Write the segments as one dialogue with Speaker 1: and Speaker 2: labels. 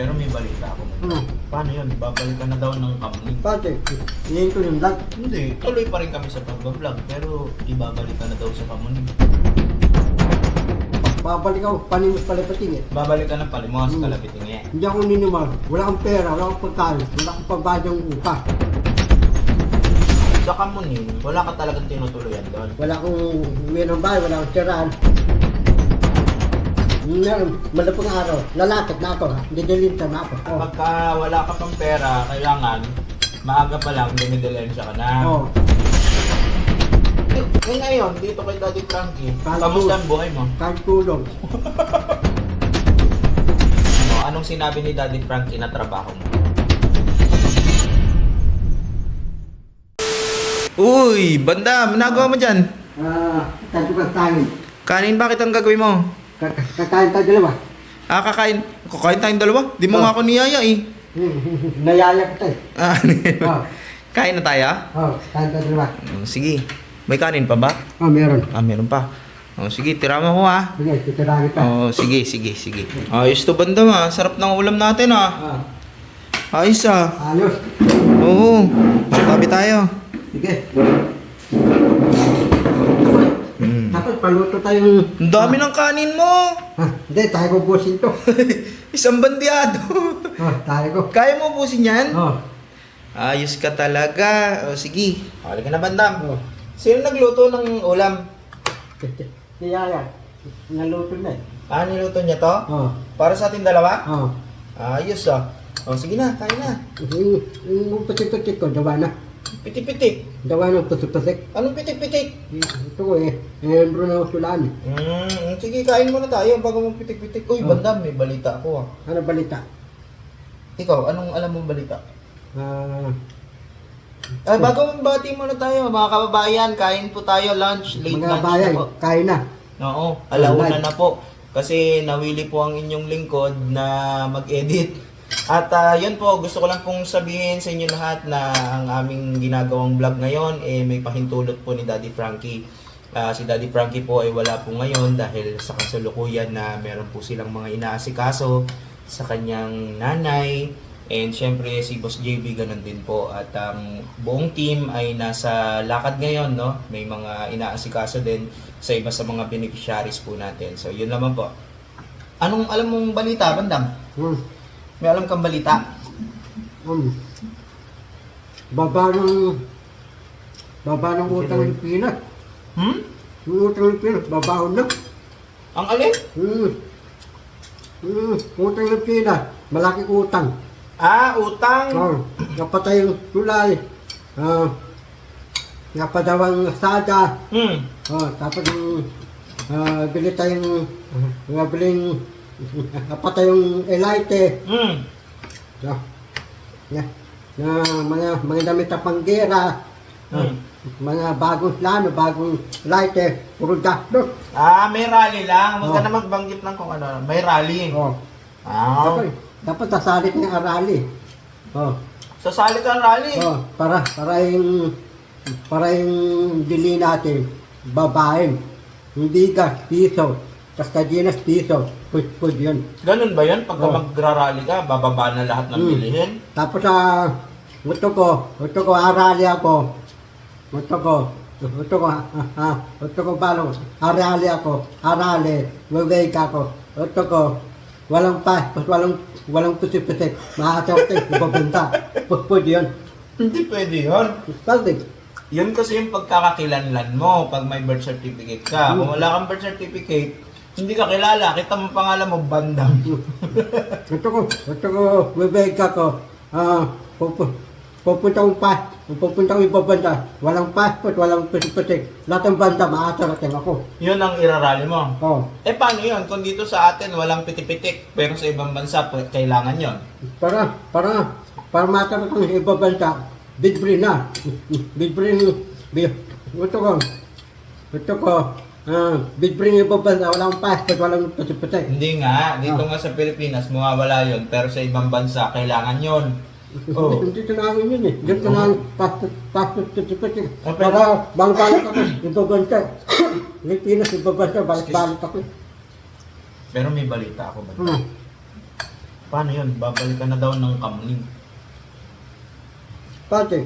Speaker 1: Pero may balita ako.
Speaker 2: Ano?
Speaker 1: Paano yun? Babalik ka na daw ng company.
Speaker 2: Bakit? Ngayon ko yung vlog.
Speaker 1: Hindi, tuloy pa rin kami sa pag-vlog. Pero ibabalik ka na daw sa company.
Speaker 2: Babalik ako, panimos pala patingin.
Speaker 1: Babalik ka na pala mo sa
Speaker 2: Hmm.
Speaker 1: kalabiting eh.
Speaker 2: Hindi ako ninimar. Wala akong pera, wala akong pagkain, wala akong pagbayad ng upa.
Speaker 1: Sa kamunin, wala ka talagang tinutuloyan doon.
Speaker 2: Wala akong ng bahay, wala akong tirahan. Meron, malapang araw, lalakad na ako, ha? didilinta na ako. Oh.
Speaker 1: Pagka wala ka pang pera, kailangan maaga pa lang dumidilensya ka na.
Speaker 2: Oh.
Speaker 1: Eh ngayon, dito kay Daddy Frankie,
Speaker 2: Kahit
Speaker 1: kamusta ang buhay mo?
Speaker 2: Kahit tulong.
Speaker 1: Ano, anong sinabi ni Daddy Frankie na trabaho mo? Uy, banda, nagawa mo dyan?
Speaker 2: Ah, tayo ka kain.
Speaker 1: Kanin, bakit ang gagawin mo?
Speaker 2: Ka- ka- Kakain tayo dalawa.
Speaker 1: Ah, kakain. Kakain tayong dalawa? Di mo
Speaker 2: Oh.
Speaker 1: nga ako niyaya eh.
Speaker 2: Nayaya ka tayo.
Speaker 1: Ah,
Speaker 2: Oh.
Speaker 1: kain na tayo?
Speaker 2: Oh, kain tayo dalawa.
Speaker 1: Oh, sige. May kanin pa ba?
Speaker 2: Oh, meron.
Speaker 1: Ah, meron pa. Oh, sige, tira mo ko ah.
Speaker 2: Sige, titirangin pa.
Speaker 1: Oh, sige, sige, sige. Ayos to banda ah. Sarap ng ulam natin ah.
Speaker 2: Ah,
Speaker 1: Ayos ah.
Speaker 2: ayos.
Speaker 1: Oo. Tabi tayo.
Speaker 2: Sige. Paluto tayong...
Speaker 1: Ang dami ng kanin mo.
Speaker 2: Ha, hindi, tayo ko busin to.
Speaker 1: Isang bandiado.
Speaker 2: Oh, tayo ko.
Speaker 1: Kaya mo pusin yan?
Speaker 2: Oh,
Speaker 1: Ayos ka talaga. O sige. Halika na bandam.
Speaker 2: oh.
Speaker 1: Sino nagluto ng ulam?
Speaker 2: Niyaya. Naluto na eh.
Speaker 1: Ah, niluto niya to?
Speaker 2: Oh,
Speaker 1: Para sa ating dalawa?
Speaker 2: oh.
Speaker 1: Ayos ah. O sige na, kain na.
Speaker 2: Yung, putik-putik ko, dawa na.
Speaker 1: Pitik-pitik.
Speaker 2: Dawa na putik-putik.
Speaker 1: Anong pitik-pitik?
Speaker 2: Ito ko eh, membro na usulan eh.
Speaker 1: Hmm, sige, kain muna tayo bago mo pitik-pitik. Uy,
Speaker 2: Oh.
Speaker 1: bandam, may balita ako ah.
Speaker 2: Ano balita?
Speaker 1: Ikaw, anong alam mong balita?
Speaker 2: Ah,
Speaker 1: Ah, bago mong bati muna tayo, mga kababayan, kain po tayo lunch, late
Speaker 2: mga
Speaker 1: lunch
Speaker 2: bayan,
Speaker 1: na po.
Speaker 2: kain na.
Speaker 1: Oo, alauna
Speaker 2: Alright.
Speaker 1: na po. Kasi nawili po ang inyong lingkod na mag-edit. At ah, yun po, gusto ko lang pong sabihin sa inyo lahat na ang aming ginagawang vlog ngayon, eh, may pahintulot po ni Daddy Frankie. Ah, si Daddy Frankie po ay wala po ngayon dahil sa kasalukuyan na meron po silang mga inaasikaso sa kanyang nanay. And syempre si Boss JB ganun din po at ang buong team ay nasa lakad ngayon no. May mga inaasikaso din sa iba sa mga beneficiaries po natin. So yun naman po. Anong alam mong balita, Bandam?
Speaker 2: Hmm.
Speaker 1: May alam kang balita?
Speaker 2: Um, baba ng baba ng utang ng Pinas.
Speaker 1: Hmm?
Speaker 2: Yung utang ng Pinas, babaon na.
Speaker 1: Ang alin?
Speaker 2: Hmm. Hmm. Utang ng Pinas, malaking utang.
Speaker 1: Ah, utang.
Speaker 2: Oh, napatay yung tulay. Ah, napadawang sada.
Speaker 1: Hmm.
Speaker 2: Oh, tapos yung ah, bili tayong uh, napatay yung elite.
Speaker 1: Hmm.
Speaker 2: Na, na, na mga mga damit na panggera.
Speaker 1: Hmm.
Speaker 2: mga bagong plano, bagong lighter, puro dakdo.
Speaker 1: Ah, may rally lang. Huwag ka
Speaker 2: Oh.
Speaker 1: na magbanggit ng kung ano. May rally.
Speaker 2: Oh,
Speaker 1: Ah.
Speaker 2: dapat, dapat sasalit ng arali. Oh,
Speaker 1: Sasali ka ng rally.
Speaker 2: oh, para, para yung, para yung dili natin, babaeng. Hindi ka, piso. Kaskadinas, piso. Pud, pud yun.
Speaker 1: Ganun ba yun? Pagka
Speaker 2: Oh.
Speaker 1: magrarally ka, bababa na lahat ng
Speaker 2: Hmm.
Speaker 1: bilihin?
Speaker 2: Tapos sa gusto ko, gusto ko arali ako. Gusto ko, gusto ko, ah, ah, gusto ko balong, arali ako, arali, wawake ako. Gusto ko, walang pa, walang, walang puti-puti, makakasarte, ibabenta. Pupud yun.
Speaker 1: Hindi pwede yun.
Speaker 2: Pwede.
Speaker 1: Yun kasi yung pagkakakilanlan mo pag may birth certificate ka. Kung wala kang birth certificate, hindi ka kilala. Kita mo pangalan mo, bandam.
Speaker 2: Gusto ko, gusto ko, wawake ako. Ah, pupu, pupunta akong pa, pupunta akong ibabenta. Walang passport, walang puti-puti. Lahat ng banda, makakasarte ako.
Speaker 1: Yun ang irarally mo.
Speaker 2: Oh.
Speaker 1: Eh paano yun? Kung dito sa atin walang pitipitik, pero sa ibang bansa kailangan yon.
Speaker 2: Para, para, para matanong kong ibabanta, bidbrin na. Bidbrin, bi- gusto ko, gusto ko, ah, bidbrin ibabanta, walang passport, walang puti-puti.
Speaker 1: Hindi nga, dito nga sa Pilipinas mawawala yon, pero sa ibang bansa kailangan yon. Oh.
Speaker 2: Hindi ko namin yun eh. Na ang passport, passport, puti-puti.
Speaker 1: Ah,
Speaker 2: Para, balik-balik ako, ibabanta. Pilipinas, ibabanta, balik-balik ako.
Speaker 1: Pero may balita ako ba?
Speaker 2: Hmm.
Speaker 1: Paano yun? Babalik ka na daw ng kamuning.
Speaker 2: Pati,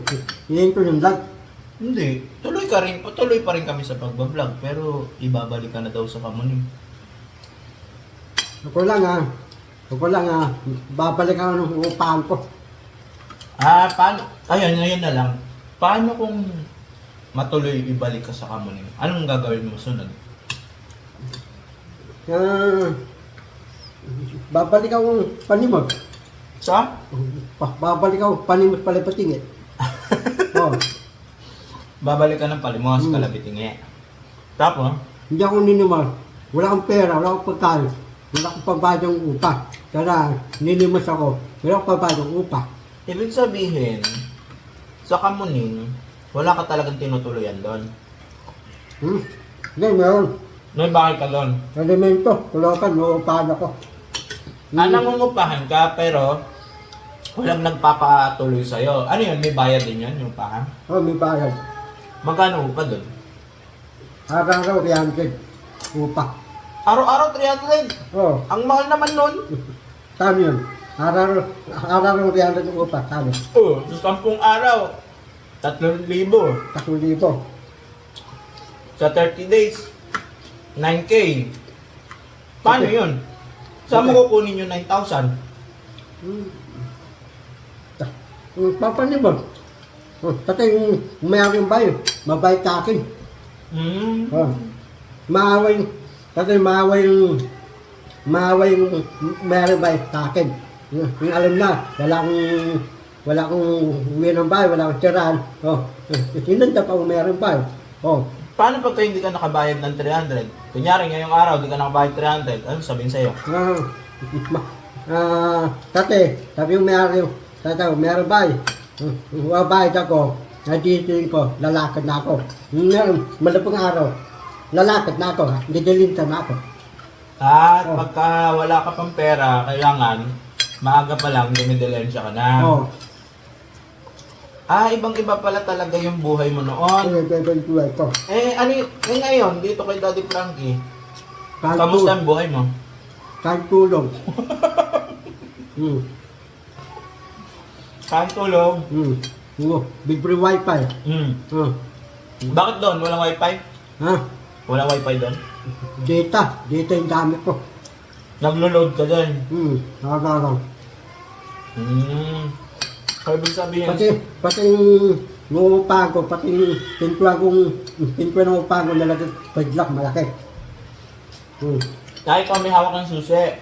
Speaker 2: ko yung vlog.
Speaker 1: Hindi. Tuloy ka rin. Tuloy pa rin kami sa pagbablog. Pero ibabalik ka na daw sa kamuning.
Speaker 2: Ako lang ah. Ako lang ah. Babalik ako ng upahan ko.
Speaker 1: Ah, paano? Ayun, ayun na lang. Paano kung matuloy ibalik ka sa kamuning? Anong gagawin mo sunod?
Speaker 2: Ah, babalik ako panimod.
Speaker 1: Sa?
Speaker 2: Pa- babalik ako panimod pala patingin. oh,
Speaker 1: Babalik ka ng palimos,
Speaker 2: Hmm.
Speaker 1: kalabitingi. Tapos,
Speaker 2: hindi ako ninimal. Wala akong pera, wala akong pagkain. Wala akong pagbayad ng upa. Kaya ninimas ako. Wala akong pagbayad ng upa.
Speaker 1: ibig sabihin, sa kamuning, wala ka talagang tinutuluyan doon.
Speaker 2: Hmm? Hindi, meron.
Speaker 1: May bakit ka doon?
Speaker 2: Elemento, kulokan, uupahan ako.
Speaker 1: Ah, nangungupahan ka, pero walang nagpapatuloy sa'yo. Ano yun? May bayad din yun, yung upahan?
Speaker 2: Oh, may bayad.
Speaker 1: Magkano upa doon?
Speaker 2: Araw-araw, 300. Upa.
Speaker 1: Araw-araw 300.
Speaker 2: Oh,
Speaker 1: Ang mahal naman nun.
Speaker 2: saan yun? Araw-araw, araw-araw, 300 ng upa. Yun?
Speaker 1: Oh, sa sampung araw, 3,000.
Speaker 2: Tatlong libo.
Speaker 1: Sa 30 days, 9K. Paano
Speaker 2: Okay.
Speaker 1: yun? Saan mo kukunin yung 9,000?
Speaker 2: Hmm. Ta- Papanibon. Oh, tatay, mayroon bayo. Mabait sa akin.
Speaker 1: Hmm.
Speaker 2: Oh. Maaway, tatay, maaway yung, maaway yung mayroon bayo sa akin. Yung, yung alam na, wala akong, wala akong uwi ng bayo, wala akong tirahan. Oh, sinanda pa kung mayroon bayo. Oh,
Speaker 1: Paano pagka hindi ka nakabayad ng 300? Kunyari, ngayong araw, hindi ka nakabayad 300. Ano sabihin sa'yo?
Speaker 2: Ah, ma- ah, tate, sabi yung mayroon, tate, mayroon ba? Wabayad ako, naditin ko, lalakad na ako. Meron, malapang araw, lalakad na ako, didilintan na ako.
Speaker 1: At
Speaker 2: Oh.
Speaker 1: pagka wala ka pang pera, kailangan, maaga pa lang, dumidilensya ka na.
Speaker 2: Oh,
Speaker 1: Ah, ibang-iba pala talaga yung buhay mo noon.
Speaker 2: yung tuway ko?
Speaker 1: Eh, ano y- eh ngayon, dito kay Daddy Frankie, kamusta ang buhay mo?
Speaker 2: Kahit tulong. hmm,
Speaker 1: Saan tulog?
Speaker 2: hmm. Oh, big free wifi.
Speaker 1: Hmm.
Speaker 2: Oh,
Speaker 1: Bakit doon? Walang wifi?
Speaker 2: ha?
Speaker 1: Walang wifi doon?
Speaker 2: Data, data yung gamit ko.
Speaker 1: Naglo-load ka doon?
Speaker 2: Hmm, araw-araw.
Speaker 1: Hmm. So, ibig sabihin,
Speaker 2: Pati, pati yung ko, pati yung pintuan kong, pintuan ng upahan ko nalagay, padlock, malaki. Hmm.
Speaker 1: kahit ikaw may hawak ng susi,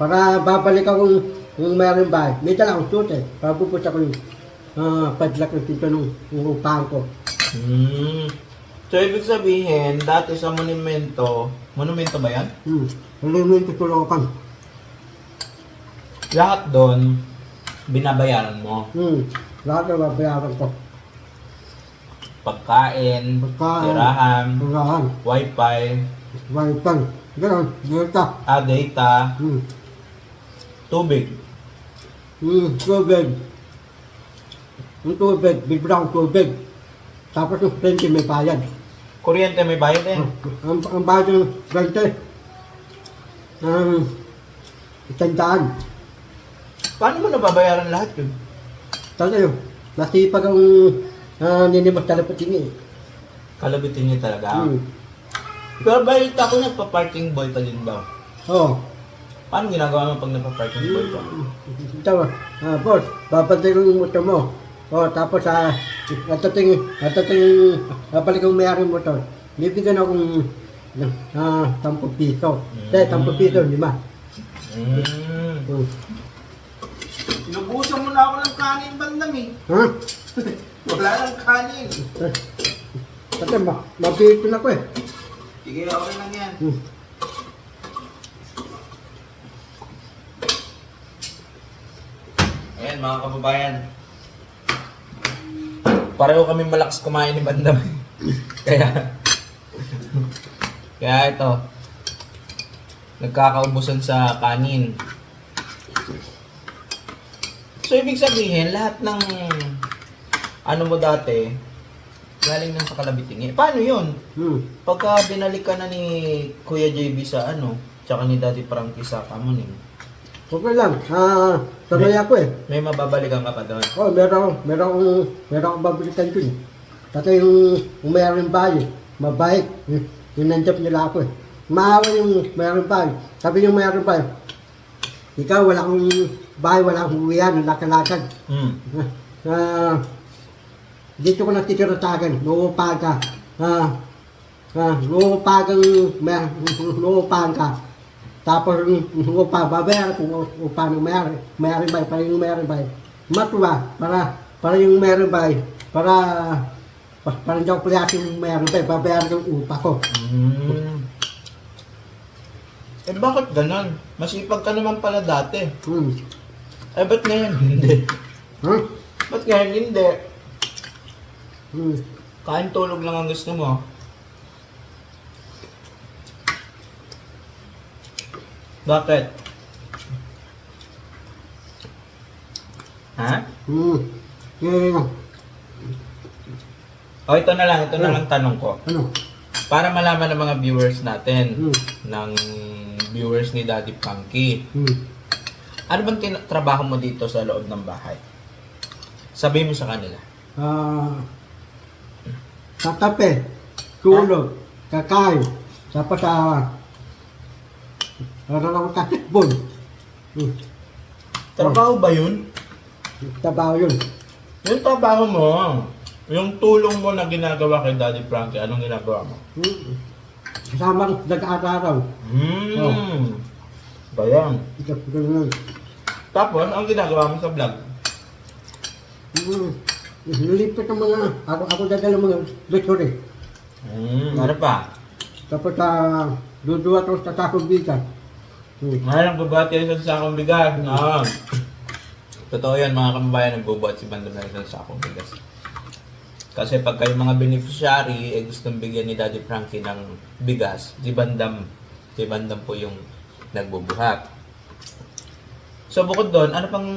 Speaker 2: Para babalik ako kung mayroon ba, may dala akong suit eh, para pupunta ko yung ah, padlock ng pintuan ng, upahan ko.
Speaker 1: Hmm. So, ibig sabihin, dati sa monumento, monumento ba yan?
Speaker 2: Hmm. Alimin tutulokan.
Speaker 1: Lahat doon, binabayaran mo.
Speaker 2: Hmm. Lahat na babayaran ko.
Speaker 1: Pagkain,
Speaker 2: Pagkain.
Speaker 1: tirahan,
Speaker 2: Turahan,
Speaker 1: wifi,
Speaker 2: wifi, gano'n, data.
Speaker 1: ah, data,
Speaker 2: Hmm.
Speaker 1: tubig.
Speaker 2: Hmm, tubig. Yung tubig, bibra akong tubig. Tapos yung plenty may bayad.
Speaker 1: Kuryente may bayad din.
Speaker 2: Ang, ang bayad ng rente, ang isang daan.
Speaker 1: Paano mo nababayaran lahat yun?
Speaker 2: Talaga yun, nasipag ang uh, ninimas talapating eh.
Speaker 1: Kalabitin niya talaga.
Speaker 2: Hmm.
Speaker 1: Pero balita ko nagpa-parking boy ka din daw.
Speaker 2: Oo.
Speaker 1: Paano ginagawa mo pag nagpa-parking boy ka?
Speaker 2: Ito, ah, boss, babantay ko yung motor mo. O, tapos, ah, atating, atating, babalik ang mayari motor. Bibigyan akong, ah, 10 piso. Eh, 10 piso, lima.
Speaker 1: Mm.
Speaker 2: Hmm.
Speaker 1: Inubusan mo na ako ng kanin bandam eh.
Speaker 2: Ha?
Speaker 1: Wala nang kanin.
Speaker 2: Kasi, ma, mabito na ko eh.
Speaker 1: Sige, okay lang yan.
Speaker 2: Hmm.
Speaker 1: Mga kababayan. Pareho kami malakas kumain ni Bandam. kaya, kaya ito, nagkakaubusan sa kanin. So, ibig sabihin, lahat ng ano mo dati, galing nang sa kalabitingi. Paano yun?
Speaker 2: Hmm.
Speaker 1: Pagka binalik ka na ni Kuya JB sa ano, tsaka ni Daddy Frankie sa Kamuning,
Speaker 2: Okay lang. Ah, tuloy ako eh.
Speaker 1: May mababalikan ka pa doon.
Speaker 2: Oh, meron, meron, meron akong babalikan dun. Kasi yung, yung mayroong bahay, mabait. Yung, yung nandiyan nila ako eh. Maawa yung mayroong bahay. Sabi yung mayroong bahay, ikaw wala akong bahay, wala akong uwian, lakad-lakad.
Speaker 1: Mm.
Speaker 2: Ah, dito ko natitira nuupahan ka. Ah, ah, nuupahan ka. Tapos yung upa, babayaran kung upa ng mayari, mayari bay, para yung mayari bay. Matuwa, para, para yung mayari bay, para, pa- para ako palayasin yung mayari bay, babayaran yung upa ko.
Speaker 1: Mm. Eh bakit ganon? Masipag ka naman pala dati.
Speaker 2: Hmm.
Speaker 1: Eh ba't ngayon hindi?
Speaker 2: Huh?
Speaker 1: Ba't ngayon hindi?
Speaker 2: Hmm.
Speaker 1: Kain tulog lang ang gusto mo. Bakit? Ha?
Speaker 2: Hmm. Eh,
Speaker 1: O ito na lang, ito na lang tanong ko.
Speaker 2: ano?
Speaker 1: Para malaman ng mga viewers natin,
Speaker 2: Hmm.
Speaker 1: ng viewers ni Daddy Funky,
Speaker 2: Hmm.
Speaker 1: ano bang tin- trabaho mo dito sa loob ng bahay? Sabihin mo sa kanila.
Speaker 2: Ah, katape, tulog, kakain, sa Araw ng katikbon. Hmm.
Speaker 1: Trabaho ba yun?
Speaker 2: Tabaho yun.
Speaker 1: Yung trabaho mo, yung tulong mo na ginagawa kay Daddy Frankie, anong ginagawa mo?
Speaker 2: Hmm. Kasama ng nag-aaraw.
Speaker 1: Hmm.
Speaker 2: Oh.
Speaker 1: Ba yan?
Speaker 2: Ito, ganun.
Speaker 1: Tapos, ang ginagawa mo sa vlog?
Speaker 2: Hmm. Nilipit ang mga, ako, ako dadala mga lecture
Speaker 1: Hmm. Ano pa?
Speaker 2: Tapos sa duduwa to sa takong bigas. Hmm.
Speaker 1: Mahal ang bubuhat kayo sa sakong bigas. No. Totoo yan mga kababayan, nagbubuhat si Bandam na isang sakong bigas. Kasi pag kayo mga beneficiary, eh gustong bigyan ni Daddy Frankie ng bigas, si Bandam, si Bandam po yung nagbubuhat. So bukod doon, ano pang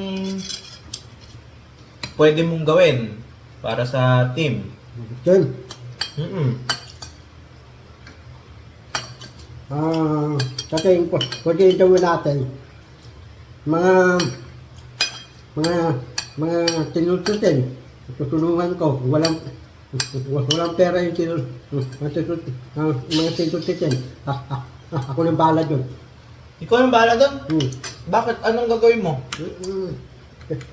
Speaker 1: pwede mong gawin para sa team?
Speaker 2: Then,
Speaker 1: Mm-mm.
Speaker 2: Ah, kasi po, pwede gawin natin, mga, mga, mga tinututin, tutulungan ko, walang, walang pera yung tinut, ah, mga tinututin. Ah, ah, ah, ako nang bahala dun.
Speaker 1: Ikaw yung bahala doon?
Speaker 2: Hmm.
Speaker 1: Bakit? Anong gagawin mo?
Speaker 2: Mm,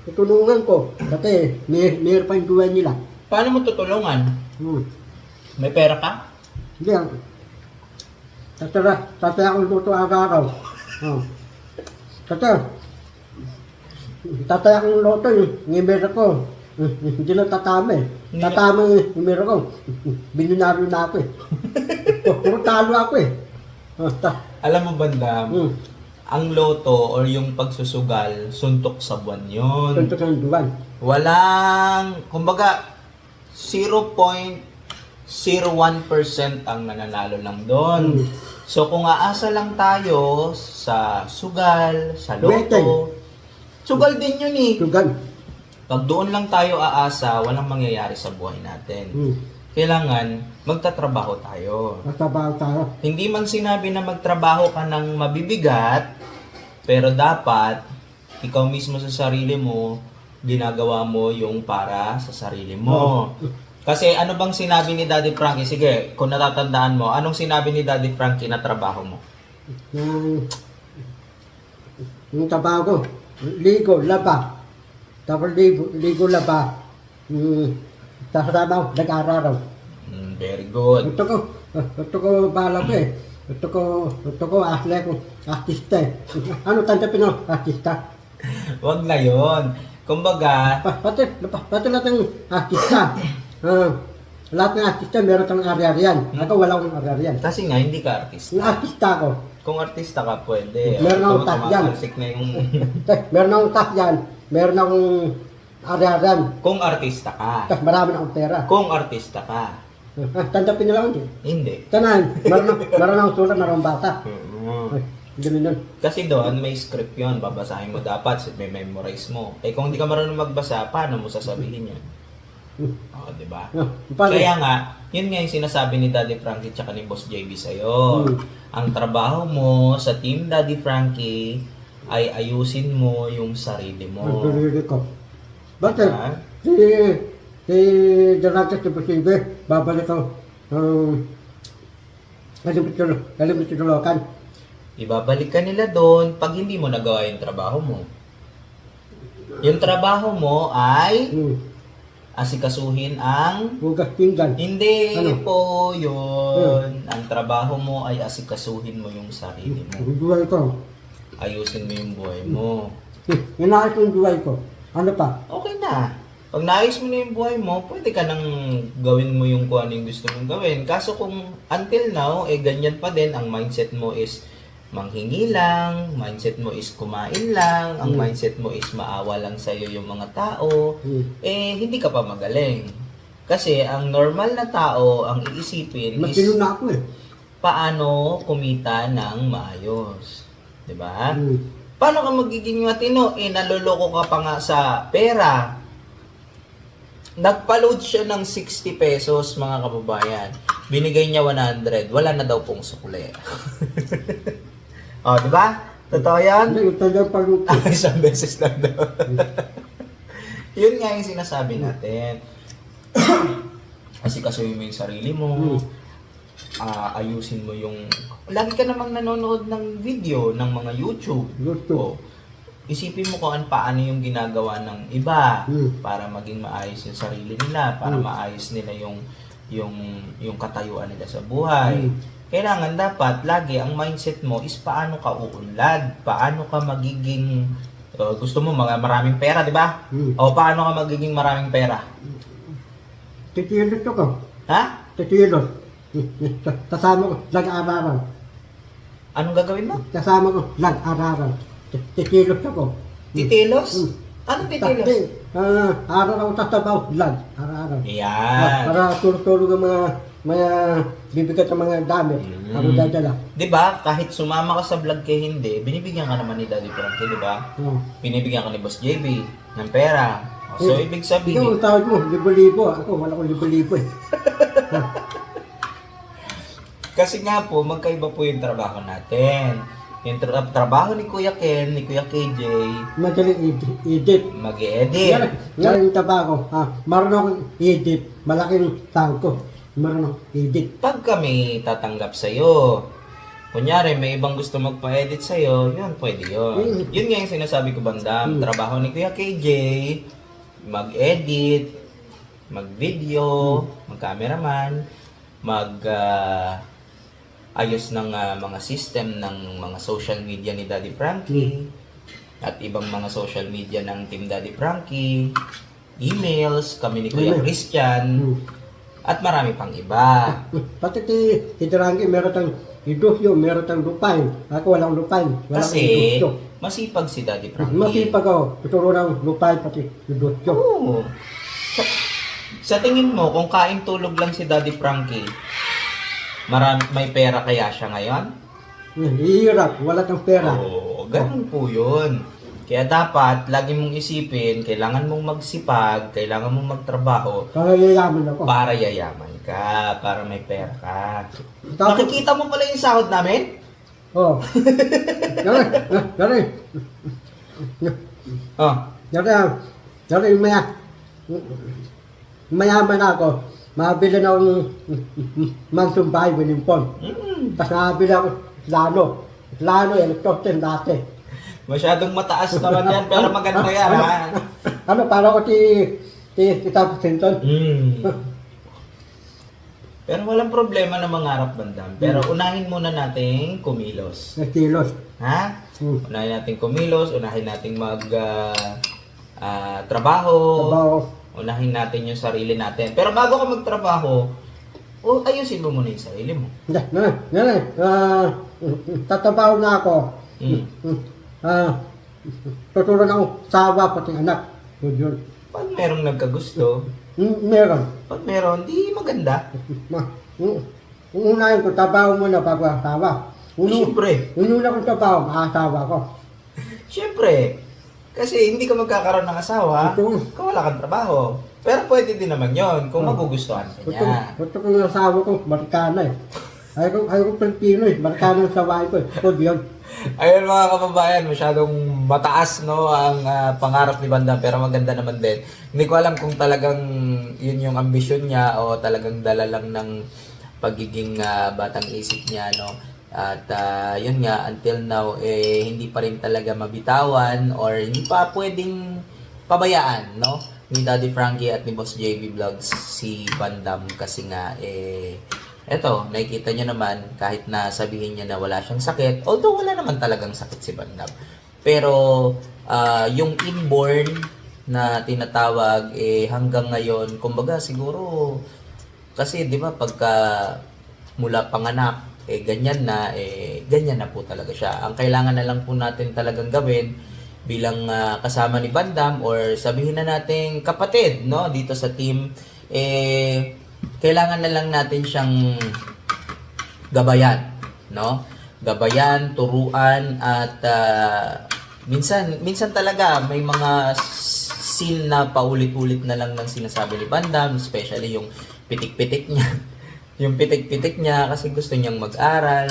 Speaker 2: Tutulungan ko, kasi may, may pa yung nila.
Speaker 1: Paano mo tutulungan?
Speaker 2: Hmm.
Speaker 1: May pera ka?
Speaker 2: Hindi ang Tatara, tataya akong luto araw-araw. Oh. Tataya. Tataya akong luto yung ngimera ko. Hindi na tatama eh. Tatama yung ngimera ko. Binunaryo na ako eh. Puro talo ako eh. Oh, ta-
Speaker 1: Alam mo, Bandam,
Speaker 2: hmm.
Speaker 1: ang loto or yung pagsusugal, suntok sa buwan yun.
Speaker 2: Tuntok ng duwan.
Speaker 1: Walang, kumbaga, 0.01% ang nananalo lang doon.
Speaker 2: Hmm.
Speaker 1: So kung aasa lang tayo sa sugal, sa loto, sugal din yun eh.
Speaker 2: Tugan.
Speaker 1: Pag doon lang tayo aasa, walang mangyayari sa buhay natin.
Speaker 2: Hmm.
Speaker 1: Kailangan magtatrabaho tayo.
Speaker 2: Matrabaho tayo.
Speaker 1: Hindi man sinabi na magtrabaho ka ng mabibigat, pero dapat ikaw mismo sa sarili mo, ginagawa mo yung para sa sarili mo. Kasi ano bang sinabi ni Daddy Frankie? Sige, kung natatandaan mo, anong sinabi ni Daddy Frankie na trabaho mo?
Speaker 2: Yung, yung trabaho ko, ligo, laba. Tapos ligo, ligo laba. Tapos tama ko, nag-aaraw.
Speaker 1: Mm, very good.
Speaker 2: Gusto ko, gusto ko bala ko eh. Gusto ko, gusto ko asle ko, artista eh. Ano tanda pino, artista?
Speaker 1: Wag na yon. Kumbaga,
Speaker 2: Pa, pati, pa- pati lahat ng artista. Ah, lahat ng artista meron kang ari-arian. Ako wala akong ari-arian.
Speaker 1: kasi nga hindi ka artista.
Speaker 2: Yung artista ko,
Speaker 1: Kung artista ka, pwede.
Speaker 2: Meron akong tag yan.
Speaker 1: tumatalsik na yung...
Speaker 2: eh, meron akong takyan, meron akong ari-arian.
Speaker 1: Kung artista ka.
Speaker 2: Tapos marami na akong pera.
Speaker 1: Kung artista ka.
Speaker 2: Ah, tandapin nila ako.
Speaker 1: Hindi.
Speaker 2: Tanan, meron, meron akong sulat, meron akong bata.
Speaker 1: Mm.
Speaker 2: Ay, ganun yun.
Speaker 1: Kasi doon may script yon babasahin mo dapat, may memorize mo. Eh kung hindi ka marunong magbasa, paano mo sasabihin yan? Oo, di ba?
Speaker 2: Paano?
Speaker 1: Kaya nga, yun nga yung sinasabi ni Daddy Frankie tsaka ni Boss JB sa'yo.
Speaker 2: Hmm.
Speaker 1: Ang trabaho mo sa Team Daddy Frankie ay ayusin mo yung sarili mo.
Speaker 2: sarili ko. Bakit?
Speaker 1: Ha?
Speaker 2: Si, si Donatas si Posible, babalik ko. Um, mo tulokan.
Speaker 1: Ibabalik ka nila doon pag hindi mo nagawa yung trabaho mo. Yung trabaho mo ay
Speaker 2: Hmm.
Speaker 1: Asikasuhin ang
Speaker 2: Hugas pinggan.
Speaker 1: Hindi
Speaker 2: Ano?
Speaker 1: po yun. Ang trabaho mo ay asikasuhin mo yung sarili mo.
Speaker 2: Ang buhay ko.
Speaker 1: Ayusin mo yung buhay mo.
Speaker 2: Inaayos yung buhay ko. Ano pa?
Speaker 1: Okay na. Pag naayos mo na yung buhay mo, pwede ka nang gawin mo yung kung ano yung gusto mong gawin. Kaso kung until now, eh ganyan pa din, ang mindset mo is manghingi lang, mindset mo is kumain lang, ang
Speaker 2: Hmm.
Speaker 1: mindset mo is maawa lang sa'yo yung mga tao,
Speaker 2: Hmm.
Speaker 1: eh hindi ka pa magaling. Kasi ang normal na tao, ang iisipin is
Speaker 2: Matino na ako eh.
Speaker 1: paano kumita ng maayos. 'Di ba?
Speaker 2: Hmm.
Speaker 1: Paano ka magiging matino? Eh, naloloko ka pa nga sa pera. Nagpa-load siya ng 60 pesos, mga kababayan. Binigay niya 100. Wala na daw pong sukle. oh, di ba? Totoo yan?
Speaker 2: Yung paluto?
Speaker 1: Ah, isang beses lang daw. Yun nga yung sinasabi natin. Kasi kasuyin mo yung sarili mo. Ah, ayusin mo yung... Lagi ka namang nanonood ng video ng mga YouTube.
Speaker 2: Gusto.
Speaker 1: O, isipin mo kung an- paano yung ginagawa ng iba
Speaker 2: Hmm.
Speaker 1: para maging maayos yung sarili nila, para
Speaker 2: Hmm.
Speaker 1: maayos nila yung yung yung katayuan nila sa buhay.
Speaker 2: Hmm.
Speaker 1: Kailangan dapat lagi ang mindset mo is paano ka uunlad, paano ka magiging uh, gusto mo mga maraming pera, di ba?
Speaker 2: Hmm.
Speaker 1: O paano ka magiging maraming pera?
Speaker 2: Titilos ako.
Speaker 1: Ha?
Speaker 2: Titilos. Kasama ko, lag-araran.
Speaker 1: Anong gagawin mo?
Speaker 2: Kasama ko, lag-araran. Titilos ako.
Speaker 1: Titilos?
Speaker 2: Hmm.
Speaker 1: Anong titilos?
Speaker 2: Tati, ah, araw ako tatabaw, lag, araw-araw. Ah,
Speaker 1: Yan.
Speaker 2: Para tulog-tulog ang mga, mga bibigat ng mga damit.
Speaker 1: Mm.
Speaker 2: Ako dadala.
Speaker 1: 'Di ba? Kahit sumama ka sa vlog kay hindi, binibigyan ka naman ni Daddy Frankie, 'di ba?
Speaker 2: Oh.
Speaker 1: Binibigyan ka ni Boss JB ng pera. So
Speaker 2: Eh,
Speaker 1: ibig
Speaker 2: Ikaw,
Speaker 1: sabihin,
Speaker 2: ang tawag mo, libo-libo. Ako, wala ko libo-libo eh.
Speaker 1: kasi nga po magkaiba po yung trabaho natin. Yung tra- trabaho ni Kuya Ken, ni Kuya KJ,
Speaker 2: Madaling i- edit.
Speaker 1: mag-edit.
Speaker 2: Yan, yan yung tabako. Ha, marunong akong edit. Malaking tangko. Marunong edit.
Speaker 1: Pag kami tatanggap sa'yo, kunyari may ibang gusto magpa-edit sa'yo, yun, pwede yun.
Speaker 2: Mm.
Speaker 1: Yun nga yung sinasabi ko, Bandam.
Speaker 2: Mm.
Speaker 1: Trabaho ni Kuya KJ, mag-edit, mag-video, mag-cameraman, mag... ah, ayos ng ah, mga system ng mga social media ni Daddy Frankie at ibang mga social media ng Team Daddy Frankie, emails, kami ni Kuya
Speaker 2: Email.
Speaker 1: Christian,
Speaker 2: Hmm.
Speaker 1: At marami pang iba.
Speaker 2: Pati ti, Drangki, meron tang idusyo, meron tang lupain. Ako walang lupain. Walang
Speaker 1: Kasi
Speaker 2: idusyo.
Speaker 1: masipag si Daddy Frankie.
Speaker 2: Masipag ako. Tuturo ng lupain pati idusyo.
Speaker 1: Oo. Sa, sa tingin mo, kung kain tulog lang si Daddy Frankie, marami, may pera kaya siya ngayon?
Speaker 2: Hirap. Wala tang pera.
Speaker 1: Oo, ganun po yun. Kaya dapat, lagi mong isipin, kailangan mong magsipag, kailangan mong magtrabaho
Speaker 2: Kaya yayaman ako.
Speaker 1: para yayaman ka, para may pera ka.
Speaker 2: Tapos,
Speaker 1: Nakikita mo pala yung sahod namin?
Speaker 2: oh. Gari, gari.
Speaker 1: Oh,
Speaker 2: Gari, gari, maya. Mayaman ako. Mabili na akong mansong bahay, Wellington.
Speaker 1: mm,
Speaker 2: Tapos nakabili ako lano. Lano 10 dati.
Speaker 1: Masyadong mataas naman yan, pero maganda yan,
Speaker 2: ano,
Speaker 1: ha?
Speaker 2: Ano, para ko si, si, si Tapos Sinton.
Speaker 1: Mm. Pero walang problema na mangarap bandam. Pero unahin muna nating kumilos.
Speaker 2: Na kilos.
Speaker 1: Ha?
Speaker 2: Hmm.
Speaker 1: Unahin nating kumilos, unahin nating mag ah, ah, trabaho,
Speaker 2: Trabaho.
Speaker 1: unahin natin yung sarili natin. Pero bago ka magtrabaho, o ayusin mo muna yung sarili mo.
Speaker 2: Hindi, nga, nga, ah, tatabaho na ako.
Speaker 1: Mm.
Speaker 2: Ah, tutulong ako sawa pati anak. Yun, yun.
Speaker 1: Pag merong nagkagusto,
Speaker 2: Mm, Meron.
Speaker 1: pag meron, di maganda.
Speaker 2: Ma, mm, unahin ko, trabaho muna bago asawa. Uno,
Speaker 1: Siyempre,
Speaker 2: ununa kong trabaho, asawa ko.
Speaker 1: siyempre. Kasi hindi ka magkakaroon ng asawa
Speaker 2: Ito.
Speaker 1: kung wala kang trabaho. Pero pwede din naman yon kung
Speaker 2: Oh.
Speaker 1: magugustuhan ka
Speaker 2: Gusto,
Speaker 1: niya.
Speaker 2: gusto ko yung asawa ko, marikana eh. Ayaw ayaw ko Pilipino eh. Markano sa bahay ko eh. Huwag yun.
Speaker 1: Ayun mga kababayan, masyadong mataas no ang ah, pangarap ni Bandam pero maganda naman din. Hindi ko alam kung talagang yun yung ambisyon niya o talagang dala lang ng pagiging ah, batang isip niya no. At ah, yun nga until now eh hindi pa rin talaga mabitawan or hindi pa pwedeng pabayaan no ni Daddy Frankie at ni Boss JB Vlogs si Bandam kasi nga eh eto, nakikita nyo naman, kahit na sabihin niya na wala siyang sakit, although wala naman talagang sakit si Bandam. Pero, ah, yung inborn na tinatawag, eh, hanggang ngayon, kumbaga, siguro, kasi, di ba, pagka mula panganak, eh, ganyan na, eh, ganyan na po talaga siya. Ang kailangan na lang po natin talagang gawin, bilang ah, kasama ni Bandam or sabihin na nating kapatid no dito sa team eh kailangan na lang natin siyang gabayan no? Gabayan turuan at ah, minsan minsan talaga may mga scene na paulit-ulit na lang ng sinasabi ni Bandam especially yung pitik-pitik niya. Yung pitik-pitik niya kasi gusto niyang mag-aral.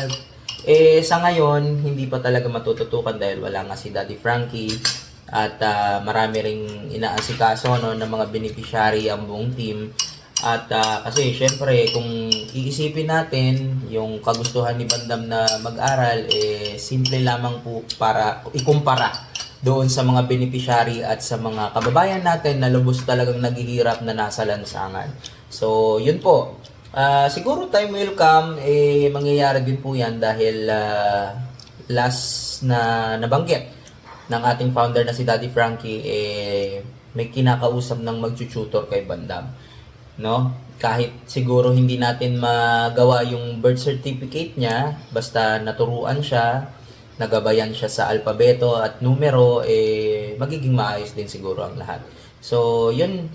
Speaker 1: Eh, sa ngayon, hindi pa talaga matututukan dahil wala nga si Daddy Frankie at ah, marami ring inaasikaso no, ng mga beneficiary ang buong team. At ah, kasi syempre, kung iisipin natin yung kagustuhan ni Bandam na mag-aral, eh, simple lamang po para ikumpara doon sa mga beneficiary at sa mga kababayan natin na lubos talagang naghihirap na nasa lansangan. So, yun po. Ah, siguro time will come, eh, mangyayari din po yan dahil ah, last na nabanggit ng ating founder na si Daddy Frankie, eh, may kinakausap ng mag-tutor kay Bandam. No? Kahit siguro hindi natin magawa yung birth certificate niya, basta naturuan siya, nagabayan siya sa alpabeto at numero, eh, magiging maayos din siguro ang lahat. So, yun,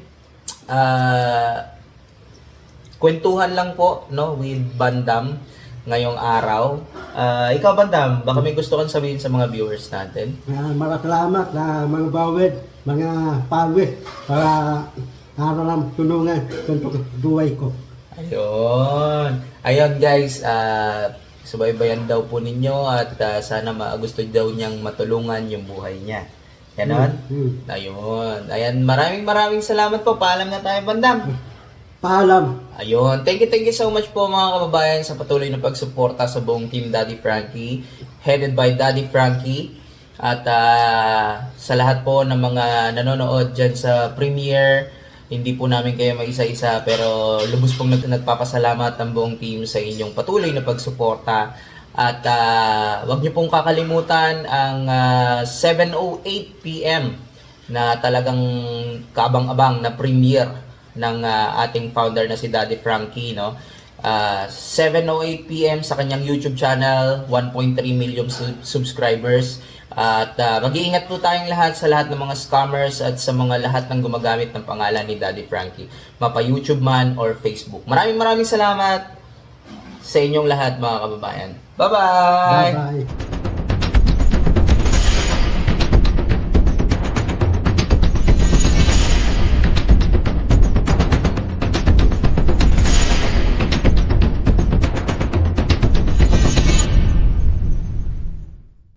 Speaker 1: ah, kwentuhan lang po no with Bandam ngayong araw. Ah, ikaw Bandam, baka may gusto kang sabihin sa mga viewers natin.
Speaker 2: Uh, maraming na mga bawid, mga pawid para araw lang tulungan untuk buhay ko.
Speaker 1: Ayun. Ayun guys, ah subaybayan daw po ninyo at ah, sana magusto daw niyang matulungan yung buhay niya. Ganon?
Speaker 2: Hmm.
Speaker 1: Ayun. Ayan, maraming maraming salamat po. Paalam na tayo, Bandam.
Speaker 2: Paalam.
Speaker 1: Ayun. Thank you, thank you so much po mga kababayan sa patuloy na pagsuporta sa buong team Daddy Frankie. Headed by Daddy Frankie. At ah, sa lahat po ng mga nanonood dyan sa premiere, hindi po namin kayo mag-isa-isa pero lubos pong nag- nagpapasalamat ang buong team sa inyong patuloy na pagsuporta. At ah, wag niyo pong kakalimutan ang ah, 7.08pm na talagang kaabang-abang na premiere ng ah, ating founder na si Daddy Frankie, no? Ah, 7.08 p.m. sa kanyang YouTube channel, 1.3 million su- subscribers. At ah, mag-iingat po tayong lahat sa lahat ng mga scammers at sa mga lahat ng gumagamit ng pangalan ni Daddy Frankie. Mapa YouTube man or Facebook. Maraming maraming salamat sa inyong lahat mga kababayan. Bye-bye!
Speaker 2: Bye-bye.